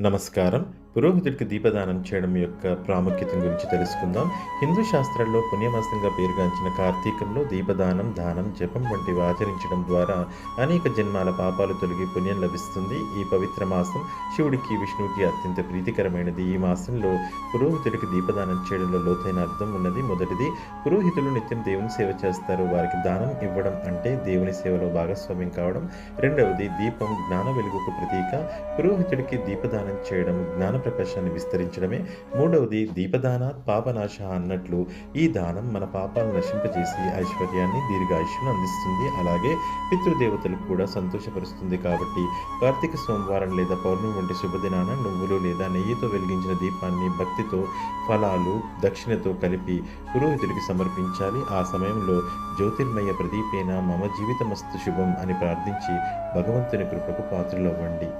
నమస్కారం. పురోహితుడికి దీపదానం చేయడం యొక్క ప్రాముఖ్యత గురించి తెలుసుకుందాం. హిందూ శాస్త్రాల్లో పుణ్యమాసంగా పేరుగాంచిన కార్తీకంలో దీపదానం దానం జపం వంటివి ఆచరించడం ద్వారా అనేక జన్మాల పాపాలు తొలగి పుణ్యం లభిస్తుంది. ఈ పవిత్ర మాసం శివుడికి విష్ణువుకి అత్యంత ప్రీతికరమైనది. ఈ మాసంలో పురోహితుడికి దీపదానం చేయడంలో లోతైన అర్థం ఉన్నది. మొదటిది పురోహితులు నిత్యం దేవుని సేవ చేస్తారు. వారికి దానం ఇవ్వడం అంటే దేవుని సేవలో భాగస్వామ్యం కావడం. రెండవది దీపం జ్ఞాన వెలుగుకు ప్రతీక. పురోహితుడికి దీపదానం చేయడం జ్ఞాన ప్రకాశాన్ని విస్తరించడమే. మూడవది దీపదాన పాపనాశ అన్నట్లు ఈ దానం మన పాపాలను నశింపజేసి ఐశ్వర్యాన్ని దీర్ఘాయుష్ను అందిస్తుంది. అలాగే పితృదేవతలకు కూడా సంతోషపరుస్తుంది కాబట్టి కార్తీక సోమవారం లేదా పౌర్ణమి వంటి శుభదినాన నువ్వులు లేదా నెయ్యితో వెలిగించిన దీపాన్ని భక్తితో ఫలాలు దక్షిణతో కలిపి పురోహితుడికి సమర్పించాలి. ఆ సమయంలో జ్యోతిర్మయ ప్రదీపేన మమ జీవితమస్తు శుభం అని ప్రార్థించి భగవంతుని కృపకు పాత్రలవ్వండి.